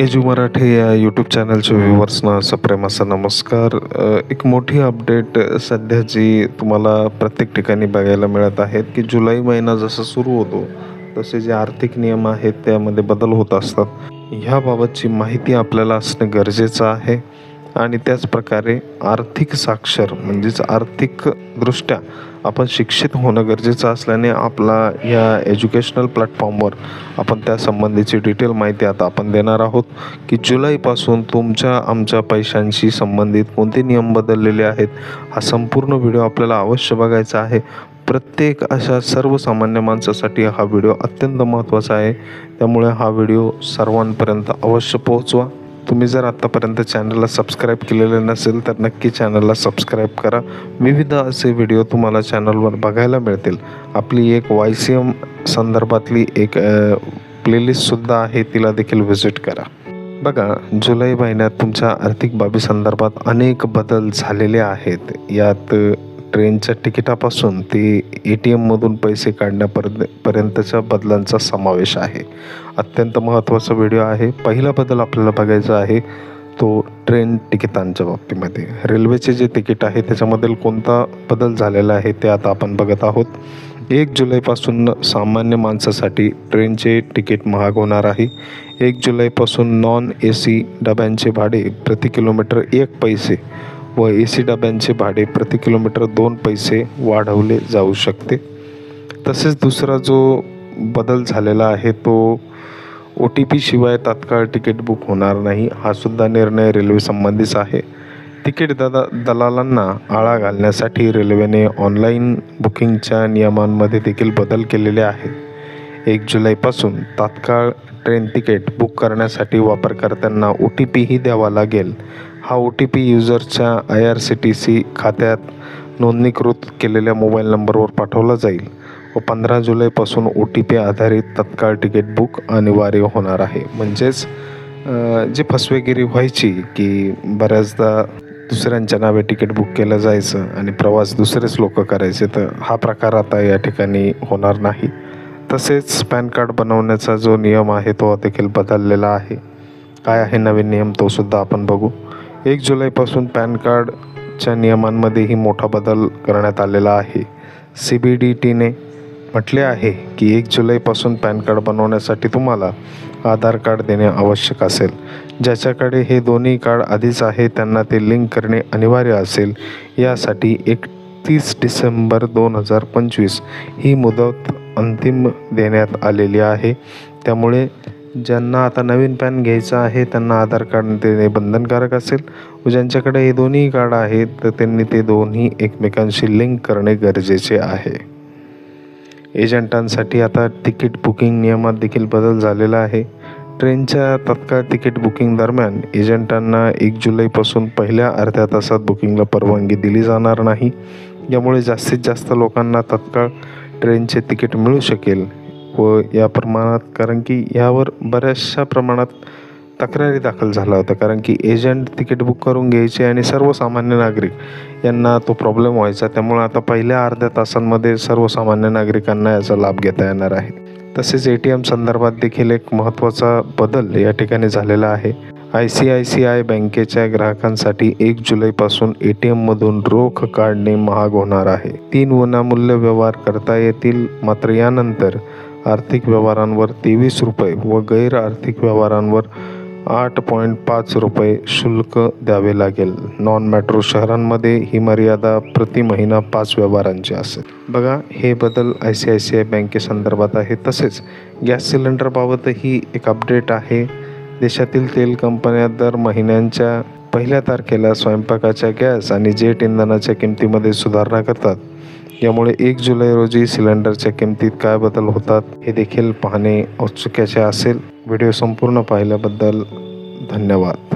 Edu Marathi या YouTube चॅनलच्या व्ह्युअर्सना सप्रेम असा नमस्कार. एक मोठी अपडेट सध्या जी तुम्हाला प्रत्येक ठिकाणी बघायला मिळत आहेत की जुलै महिना जसा सुरू होतो तसे जे आर्थिक नियम आहेत त्यामध्ये बदल होत असतात. ह्याबाबतची माहिती आपल्याला असणं गरजेचं आहे. आणि त्याचप्रकारे आर्थिक साक्षर म्हणजेच आर्थिकदृष्ट्या आपण शिक्षित होणं गरजेचं असल्याने आपला या एज्युकेशनल प्लॅटफॉर्मवर आपण त्या संबंधीची डिटेल माहिती आता आपण देणार आहोत की जुलैपासून तुमच्या आमच्या पैशांशी संबंधित कोणते नियम बदललेले आहेत हा संपूर्ण व्हिडिओ आपल्याला अवश्य बघायचा आहे. प्रत्येक अशा सर्वसामान्य माणसासाठी हा व्हिडिओ अत्यंत महत्त्वाचा आहे. त्यामुळे हा व्हिडिओ सर्वांपर्यंत अवश्य पोहोचवा. तुम्ही जर आत्तापर्यंत चॅनलला सबस्क्राईब केलेले नसेल तर नक्की चॅनलला सबस्क्राईब करा. विविध असे व्हिडिओ तुम्हाला चॅनलवर बघायला मिळतील. आपली एक वाय सी एम संदर्भातली एक प्लेलिस्टसुद्धा आहे तिला देखील व्हिजिट करा. बघा जुलै महिन्यात तुमच्या आर्थिक बाबी संदर्भात अनेक बदल झालेले आहेत. यात ट्रेनच्या तिकिटापासून ते ए टी एममधून पैसे काढण्यापर्यंत पर्यंतच्या बदलांचा समावेश आहे. अत्यंत महत्त्वाचा व्हिडिओ आहे. पहिला बदल आपल्याला बघायचा आहे तो ट्रेन तिकिटांच्या बाबतीमध्ये. रेल्वेचे जे तिकीट आहे त्याच्यामधील कोणता बदल झालेला आहे ते आता आपण बघत आहोत. एक जुलैपासून सामान्य माणसासाठी ट्रेनचे तिकीट महाग होणार आहे. एक जुलैपासून नॉन ए सी डब्यांचे भाडे प्रति किलोमीटर एक पैसे. व ए सी डब्यांचे भाडे प्रति किलोमीटर दोन पैसे वाढवले जाऊ शकते. तसेच दुसरा जो बदल झालेला आहे तो ओ टी पी शिवाय तात्काळ तिकीट बुक होणार नाही हा सुद्धा निर्णय रेल्वे संबंधीचा आहे. तिकीट ददा दलालांना आळा घालण्यासाठी रेल्वेने ऑनलाईन बुकिंगच्या नियमांमध्ये देखील बदल केलेले आहेत. एक जुलैपासून तात्काळ ट्रेन तिकीट बुक करण्यासाठी वापरकर्त्यांना ओ टी पीही द्यावा लागेल हा ओ टी पी युजरच्या I R C T C खात्यात नोंदणीकृत केलेल्या मोबाईल नंबरवर पाठवला जाईल व पंधरा जुलैपासून ओ टी पी आधारित तत्काळ तिकीट बुक अनिवार्य होणार आहे. म्हणजेच जी फसवेगिरी व्हायची की बऱ्याचदा दुसऱ्यांच्या नावे तिकीट बुक केलं जायचं आणि प्रवास दुसरेच लोक करायचे तर हा प्रकार आता या ठिकाणी होणार नाही. तसेच पॅन कार्ड बनवण्याचा जो नियम आहे तो देखील बदललेला आहे. काय आहे नवीन नियम तोसुद्धा आपण बघू. एक जुलैपासून पॅन कार्डच्या नियमांमध्येही मोठा बदल करण्यात आलेला आहे. सी बी डी टीने म्हटले आहे की एक जुलैपासून पॅन कार्ड बनवण्यासाठी तुम्हाला आधार कार्ड देणे आवश्यक असेल. ज्याच्याकडे हे दोन्ही कार्ड आधीच आहे त्यांना ते लिंक करणे अनिवार्य असेल. यासाठी एकतीस डिसेंबर दोन हजार पंचवीस ही मुदत अंतिम देण्यात आलेली आहे. त्यामुळे ज्यांना आता नवीन पॅन घ्यायचं आहे त्यांना आधार कार्ड देणे बंधनकारक असेल. व ज्यांच्याकडे हे दोन्ही कार्ड आहेत तर त्यांनी ते दोन्ही एकमेकांशी लिंक करणे गरजेचे आहे. एजंटांसाठी आता तिकीट बुकिंग नियमात देखील बदल झालेला आहे. ट्रेनच्या तत्काळ तिकीट बुकिंग दरम्यान एजंटांना एक जुलैपासून पहिल्या अर्ध्या तासात बुकिंगला परवानगी दिली जाणार नाही. यामुळे जास्तीत जास्त लोकांना तत्काळ ट्रेनचे तिकीट मिळू शकेल. व या प्रमाणात कारण की यावर बऱ्याचशा प्रमाणात तक्रारी दाखल झाला होता. कारण की एजंट तिकीट बुक करून घ्यायचे आणि सर्वसामान्य नागरिक यांना तो प्रॉब्लेम व्हायचा. त्यामुळे आता पहिल्या अर्ध्या तासांमध्ये सर्वसामान्य नागरिकांना याचा लाभ घेता येणार आहे. तसेच ए टी एम संदर्भात देखील एक महत्त्वाचा बदल या ठिकाणी झालेला आहे. I C I C I बँकेच्या ग्राहकांसाठी एक जुलैपासून ए टी एममधून रोख काढणे महाग होणार आहे. तीन विनामूल्य व्यवहार करता येतील मात्र यानंतर आर्थिक व्यवहारांवर तेवीस रुपये व गैर आर्थिक व्यवहारांवर आठ पॉईंट पाच रुपये शुल्क द्यावे लागेल. नॉन मेट्रो शहरांमध्ये ही मर्यादा प्रति महिना पाच व्यवहारांची असेल. बघा हे बदल I C I C I बँकेसंदर्भात आहे तसेच गॅस सिलेंडरबाबतही एक अपडेट आहे. देशातील तेल कंपन्या दर महिन्यांच्या पहिल्या तारखेला स्वयंपाकाच्या गॅस आणि जेट इंधनाच्या किमतीमध्ये सुधारणा करतात. यामुळे एक जुलै रोजी सिलेंडरच्या किमतीत काय बदल होतात हे देखील पाहणे औत्सुक्याचे असेल. व्हिडिओ संपूर्ण पाहिल्याबद्दल धन्यवाद.